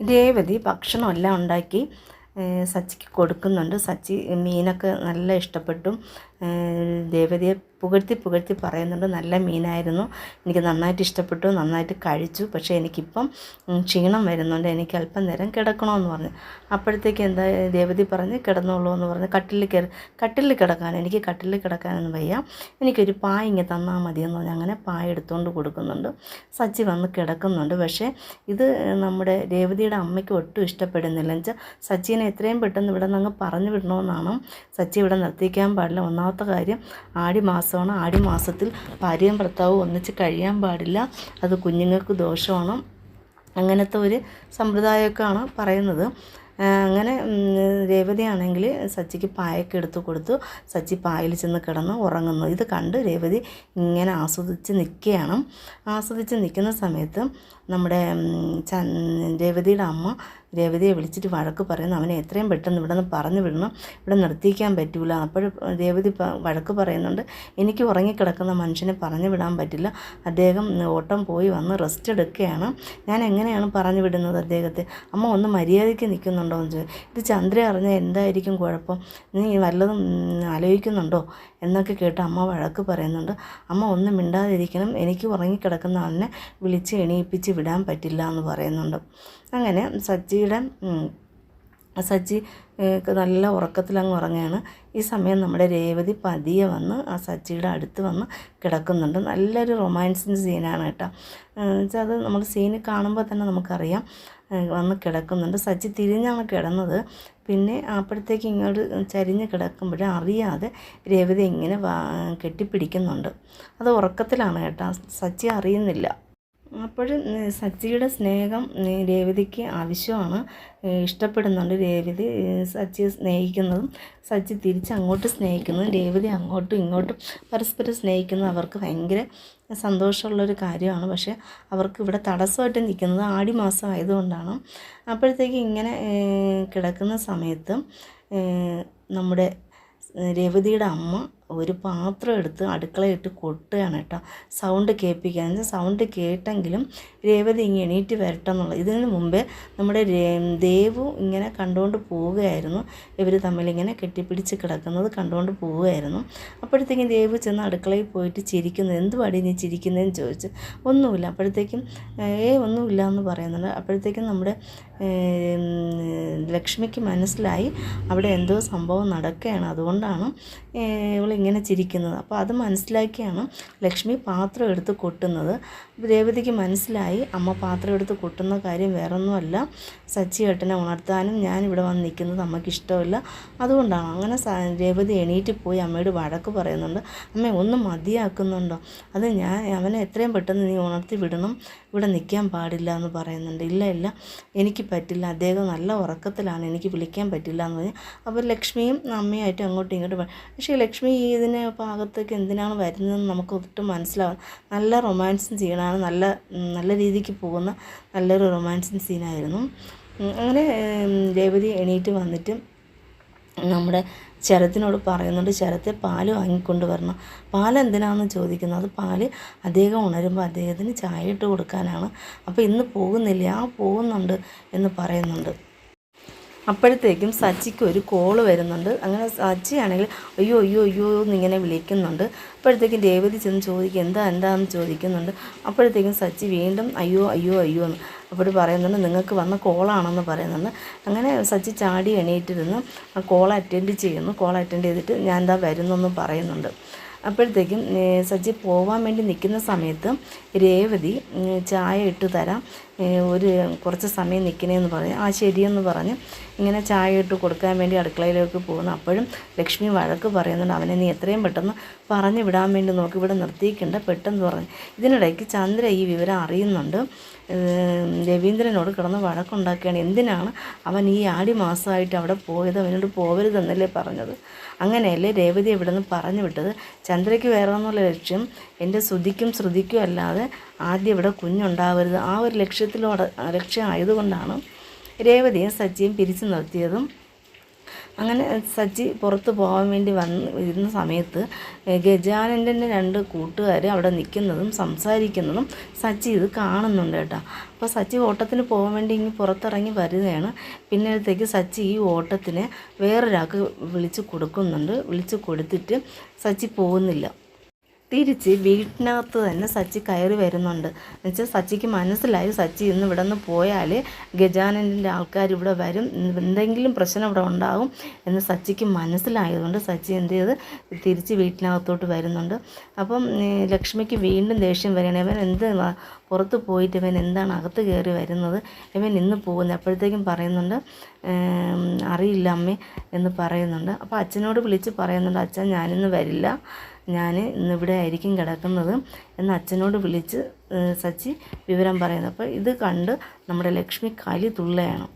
രേവതി ഭക്ഷണമെല്ലാം ഉണ്ടാക്കി സച്ചിക്ക് കൊടുക്കുന്നുണ്ട്. സച്ചി മീനൊക്കെ നല്ല ഇഷ്ടപ്പെട്ടു. രേവതിയെ പുകഴ്ത്തി പുകഴ്ത്തി പറയുന്നുണ്ട്. നല്ല മീനായിരുന്നു. എനിക്ക് നന്നായിട്ട് ഇഷ്ടപ്പെട്ടു നന്നായിട്ട് കഴിച്ചു. പക്ഷേ എനിക്കിപ്പം ക്ഷീണം വരുന്നുണ്ട്. എനിക്ക് അല്പം നേരം കിടക്കണമെന്ന് പറഞ്ഞു. അപ്പോഴത്തേക്ക് എന്താ ദേവതി പറഞ്ഞ് കിടന്നോളൂ എന്ന് പറഞ്ഞ് കട്ടിലിൽ കയറി കട്ടിലിൽ കിടക്കാൻ എനിക്ക് കട്ടിലിൽ കിടക്കാനൊന്നും വയ്യ. എനിക്കൊരു പായ ഇങ്ങനെ തന്നാൽ മതിയെന്ന് പറഞ്ഞ് അങ്ങനെ പായ എടുത്തുകൊണ്ട് കൊടുക്കുന്നുണ്ട്. സച്ചി വന്ന് കിടക്കുന്നുണ്ട്. പക്ഷേ ഇത് നമ്മുടെ ദേവതിയുടെ അമ്മയ്ക്ക് ഒട്ടും ഇഷ്ടപ്പെടുന്നില്ല. എന്നുവെച്ചാൽ സച്ചിനെ എത്രയും പെട്ടെന്ന് ഇവിടെ നിന്ന് അങ്ങ് പറഞ്ഞു വിടണമെന്നാണ് സച്ചി ഇവിടെ നിർത്തിക്കാൻ പാടില്ല. ഒന്നാമത്തെ കാര്യം ആടി മാസമാണ് ആടി മാസത്തിൽ ഭാര്യയും ഭർത്താവും ഒന്നിച്ച് കഴിയാൻ പാടില്ല. അത് കുഞ്ഞുങ്ങൾക്ക് ദോഷമാണ്. അങ്ങനത്തെ ഒരു സമ്പ്രദായമൊക്കെയാണ് പറയുന്നത്. അങ്ങനെ രേവതിയാണെങ്കിൽ സച്ചിക്ക് പായൊക്കെ എടുത്തു കൊടുത്തു. സച്ചി പായയിൽ ചെന്ന് കിടന്ന് ഉറങ്ങുന്നു. ഇത് കണ്ട് രേവതി ഇങ്ങനെ ആസ്വദിച്ച് നിൽക്കുകയാണ്. ആസ്വദിച്ച് നിൽക്കുന്ന സമയത്ത് നമ്മുടെ രേവതിയുടെ അമ്മ രേവതിയെ വിളിച്ചിട്ട് വഴക്ക് പറയുന്നു. അവനെ എത്രയും പെട്ടെന്ന് ഇവിടെ നിന്ന് പറഞ്ഞു വിടണം. ഇവിടെ നിർത്തിക്കാൻ പറ്റൂല. അപ്പോൾ രേവതി വഴക്ക് പറയുന്നുണ്ട്. എനിക്ക് ഉറങ്ങിക്കിടക്കുന്ന മനുഷ്യനെ പറഞ്ഞു വിടാൻ പറ്റില്ല. അദ്ദേഹം ഓട്ടം പോയി വന്ന് റെസ്റ്റ് എടുക്കുകയാണ്. ഞാൻ എങ്ങനെയാണ് പറഞ്ഞു വിടുന്നത് അദ്ദേഹത്തെ? അമ്മ ഒന്ന് മര്യാദയ്ക്ക് നിൽക്കുന്നുണ്ടോ? എന്ന് ചോദിച്ചു. ഇത് ചന്ദ്ര അറിഞ്ഞാൽ എന്തായിരിക്കും കുഴപ്പം? നീ വല്ലതും ആലോചിക്കുന്നുണ്ടോ? എന്നൊക്കെ കേട്ട് അമ്മ വഴക്ക് പറയുന്നുണ്ട്. അമ്മ ഒന്നും മിണ്ടാതിരിക്കണം. എനിക്ക് ഉറങ്ങിക്കിടക്കുന്ന ആളിനെ വിളിച്ച് എണീപ്പിച്ച് വിടാൻ പറ്റില്ല എന്ന് പറയുന്നുണ്ട്. അങ്ങനെ സച്ചിയുടെ ഉം, സജ്ജി നല്ല ഉറക്കത്തിലങ്ങ് ഉറങ്ങുകയാണ്. ഈ സമയം നമ്മുടെ രേവതി പതിയെ വന്ന് ആ സച്ചിയുടെ അടുത്ത് വന്ന് കിടക്കുന്നുണ്ട്. നല്ലൊരു റൊമാൻസിന്റെ സീനാണ് കേട്ടോ. വെച്ചാൽ അത് നമ്മൾ സീന് കാണുമ്പോൾ തന്നെ നമുക്കറിയാം. വന്ന് കിടക്കുന്നുണ്ട്. സച്ചി തിരിഞ്ഞാണ് കിടന്നത്. പിന്നെ അപ്പോഴത്തേക്ക് ഇങ്ങോട്ട് ചരിഞ്ഞ് കിടക്കുമ്പോഴേ അറിയാതെ രേവതി ഇങ്ങനെ കെട്ടിപ്പിടിക്കുന്നുണ്ട്. അത് ഉറക്കത്തിലാണ് കേട്ടോ. സച്ചി അറിയുന്നില്ല. അപ്പോൾ സച്ചിയുടെ സ്നേഹം രേവതിക്ക് ആവശ്യമാണ്. ഇഷ്ടപ്പെടുന്നുണ്ട് രേവതി സച്ചിയെ സ്നേഹിക്കുന്നതും സച്ചി തിരിച്ച് അങ്ങോട്ട് സ്നേഹിക്കുന്നതും രേവതി അങ്ങോട്ടും ഇങ്ങോട്ടും പരസ്പരം സ്നേഹിക്കുന്നതും അവർക്ക് ഭയങ്കര സന്തോഷമുള്ളൊരു കാര്യമാണ്. പക്ഷേ അവർക്ക് ഇവിടെ തടസ്സമായിട്ട് നിൽക്കുന്നത് ആടി മാസം ആയതുകൊണ്ടാണ് അപ്പോഴത്തേക്ക് ഇങ്ങനെ കിടക്കുന്ന സമയത്തും നമ്മുടെ രേവതിയുടെ അമ്മ ഒരു പാത്രം എടുത്ത് അടുക്കളയിട്ട് കൊട്ടുകയാണ് കേട്ടോ. സൗണ്ട് കേൾപ്പിക്കാൻ സൗണ്ട് കേട്ടെങ്കിലും രേവതി ഇങ്ങനെ എണീറ്റ് വരട്ടെ എന്നുള്ളത്. ഇതിന് മുമ്പേ നമ്മുടെ ദേവു ഇങ്ങനെ കണ്ടുകൊണ്ട് പോവുകയായിരുന്നു. ഇവർ തമ്മിലിങ്ങനെ കെട്ടിപ്പിടിച്ച് കിടക്കുന്നത് കണ്ടുകൊണ്ട് പോവുകയായിരുന്നു. അപ്പോഴത്തേക്കും ദേവു ചെന്ന് അടുക്കളയിൽ പോയിട്ട് ചിരിക്കുന്നത് എന്ത് പാടി നീ ചിരിക്കുന്നതെന്ന് ചോദിച്ചു. ഒന്നുമില്ല. അപ്പോഴത്തേക്കും ഏ ഒന്നുമില്ല എന്ന് പറയുന്നുണ്ട്. അപ്പോഴത്തേക്കും നമ്മുടെ ലക്ഷ്മിക്ക് മനസ്സിലായി അവിടെ എന്തോ സംഭവം നടക്കുകയാണ്. അതുകൊണ്ടാണ് ഇവളിങ്ങനെ ചിരിക്കുന്നത്. അപ്പോൾ അത് മനസ്സിലാക്കിയാണ് ലക്ഷ്മി പാത്രം എടുത്ത് കൊട്ടുന്നത്. രേവതിക്ക് മനസ്സിലായി അമ്മ പാത്രം എടുത്ത് കൊട്ടുന്ന കാര്യം വേറൊന്നുമല്ല. സച്ചി ഏട്ടനെ ഉണർത്താനും ഞാൻ ഇവിടെ വന്ന് നിൽക്കുന്നത് അമ്മയ്ക്ക് ഇഷ്ടമില്ല. അതുകൊണ്ടാണ് അങ്ങനെ രേവതി എണീറ്റ് പോയി അമ്മയോട് വഴക്ക് പറയുന്നുണ്ട്. അമ്മ ഒന്നും മതിയാക്കുന്നുണ്ടോ? അത് ഞാൻ അവനെ എത്രയും പെട്ടെന്ന് നീ ഉണർത്തി വിടണം. ഇവിടെ നിൽക്കാൻ പാടില്ല എന്ന് പറയുന്നുണ്ട്. ഇല്ല ഇല്ല. എനിക്ക് പറ്റില്ല. അദ്ദേഹം നല്ല ഉറക്കത്തിലാണ്. എനിക്ക് വിളിക്കാൻ പറ്റില്ല എന്ന് പറഞ്ഞാൽ അപ്പോൾ ലക്ഷ്മിയും അമ്മയായിട്ട് അങ്ങോട്ടും ഇങ്ങോട്ടും പക്ഷേ ലക്ഷ്മി ഇതിനെ ഭാഗത്തേക്ക് എന്തിനാണ് വരുന്നതെന്ന് നമുക്ക് ഒട്ടും മനസ്സിലാവും നല്ല റൊമാൻസും സീനാണ്. നല്ല നല്ല രീതിക്ക് പോകുന്ന നല്ലൊരു റൊമാൻസിങ് സീനായിരുന്നു. അങ്ങനെ രേവതി എണീറ്റ് വന്നിട്ട് നമ്മുടെ ശരത്തിനോട് പറയുന്നുണ്ട് ശരത്തെ പാൽ വാങ്ങിക്കൊണ്ട് വരണം. പാൽ ചോദിക്കുന്നത് അത് പാൽ അദ്ദേഹം ഉണരുമ്പോൾ അദ്ദേഹത്തിന് ചായ ഇട്ട് കൊടുക്കാനാണ്. അപ്പോൾ ഇന്ന് പോകുന്നില്ല ആ പോകുന്നുണ്ട് എന്ന് പറയുന്നുണ്ട്. അപ്പോഴത്തേക്കും സച്ചിക്ക് ഒരു കോൾ വരുന്നുണ്ട്. അങ്ങനെ സച്ചിയാണെങ്കിൽ അയ്യോ അയ്യോ അയ്യോ എന്നിങ്ങനെ വിളിക്കുന്നുണ്ട്. അപ്പോഴത്തേക്കും രേവതി ചെന്ന് ചോദിക്കുക എന്താ എന്താണെന്ന് ചോദിക്കുന്നുണ്ട്. അപ്പോഴത്തേക്കും സച്ചി വീണ്ടും അയ്യോ അയ്യോ അയ്യോ എന്ന് അപ്പോൾ പറയുന്നുണ്ട്. നിങ്ങൾക്ക് വന്ന കോളാണെന്ന് പറയുന്നുണ്ട്. അങ്ങനെ സച്ചി ചാടി എണീറ്റിരുന്ന്. ആ കോൾ അറ്റൻഡ് ചെയ്യുന്നു. കോൾ അറ്റൻഡ് ചെയ്തിട്ട് ഞാൻ എന്താ വരുന്നെന്ന് പറയുന്നുണ്ട്. അപ്പോഴത്തേക്കും സജ്ജി പോവാൻ വേണ്ടി നിൽക്കുന്ന സമയത്ത് രേവതി ചായ ഇട്ട് തരാം. ഒരു കുറച്ച് സമയം നിൽക്കണേന്ന് പറഞ്ഞ് ആ ശരിയെന്ന് പറഞ്ഞ് ഇങ്ങനെ ചായ ഇട്ട് കൊടുക്കാൻ വേണ്ടി അടുക്കളയിലേക്ക് പോകുന്നു. അപ്പോഴും ലക്ഷ്മി വഴക്ക് പറയുന്നുണ്ട് അവനെ നീ എത്രയും പെട്ടെന്ന് പറഞ്ഞു വിടാൻ വേണ്ടി നോക്കി ഇവിടെ നിർത്തിയിക്കണ്ട പെട്ടെന്ന് പറഞ്ഞു. ഇതിനിടയ്ക്ക് ചന്ദ്ര ഈ വിവരം അറിയുന്നുണ്ട്. രവീന്ദ്രനോട് കിടന്ന് വഴക്കുണ്ടാക്കുകയാണ്. എന്തിനാണ് അവൻ ഈ ആടി മാസമായിട്ട് അവിടെ പോയത്? അവനോട് പോകരുതെന്നല്ലേ പറഞ്ഞത്? അങ്ങനെയല്ലേ രേവതി ഇവിടെ നിന്ന് പറഞ്ഞു വിട്ടത്. ചന്ദ്രയ്ക്ക് വേറെ എന്നുള്ള ലക്ഷ്യം. എന്റെ ശ്രുതിക്കും ശ്രുതിക്കും അല്ലാതെ ആദ്യം ഇവിടെ കുഞ്ഞുണ്ടാവരുത്. ആ ഒരു ലക്ഷ്യത്തിലൂടെ ലക്ഷ്യം ആയതുകൊണ്ടാണ് രേവതിയും സജ്ജിയും പിരിച്ചു നിർത്തിയതും. അങ്ങനെ സജ്ജി പുറത്ത് പോകാൻ വേണ്ടി വന്ന് ഇരുന്ന സമയത്ത് ഗജാനന്റെ രണ്ട് കൂട്ടുകാർ അവിടെ നിൽക്കുന്നതും സംസാരിക്കുന്നതും സജ്ജി ഇത് കാണുന്നുണ്ട് കേട്ടോ. അപ്പോൾ സജ്ജി ഓട്ടത്തിന് പോകാൻ വേണ്ടി ഇങ്ങനെ പുറത്തിറങ്ങി വരികയാണ്. പിന്നത്തേക്ക് സച്ചി ഈ ഓട്ടത്തിന് വേറൊരാൾക്ക് വിളിച്ച് കൊടുക്കുന്നുണ്ട്. വിളിച്ച് കൊടുത്തിട്ട് സച്ചി പോകുന്നില്ല. തിരിച്ച് വീട്ടിനകത്ത് തന്നെ സച്ചി കയറി വരുന്നുണ്ട്. എന്നുവെച്ചാൽ സച്ചിക്ക് മനസ്സിലായി. സച്ചി ഇന്ന് ഇവിടെ നിന്ന് പോയാൽ ഗജാനന്റെ ആൾക്കാർ ഇവിടെ വരും. എന്തെങ്കിലും പ്രശ്നം ഇവിടെ ഉണ്ടാകും എന്ന് സച്ചിക്ക് മനസ്സിലായതുകൊണ്ട് സച്ചി എന്ത് ചെയ്ത് തിരിച്ച് വീട്ടിനകത്തോട്ട് വരുന്നുണ്ട്. അപ്പം ലക്ഷ്മിക്ക് വീണ്ടും ദേഷ്യം വരികയാണ്. ഇവൻ എന്ത് പുറത്ത് പോയിട്ട് ഇവൻ എന്താണ് അകത്ത് കയറി വരുന്നത്? ഇവൻ ഇന്ന് പോകുന്നത് അപ്പോഴത്തേക്കും പറയുന്നുണ്ട് അറിയില്ല അമ്മേ എന്ന് പറയുന്നുണ്ട്. അപ്പോൾ അച്ഛനോട് വിളിച്ച് പറയുന്നുണ്ട് അച്ഛൻ ഞാനിന്ന് വരില്ല. ഞാൻ ഇന്നിവിടെ ആയിരിക്കും കിടക്കുന്നത് എന്ന് അച്ഛനോട് വിളിച്ച് സച്ചി വിവരം പറയുന്നത് അപ്പോൾ ഇത് കണ്ട് നമ്മുടെ ലക്ഷ്മി കലി തുള്ളയാണ്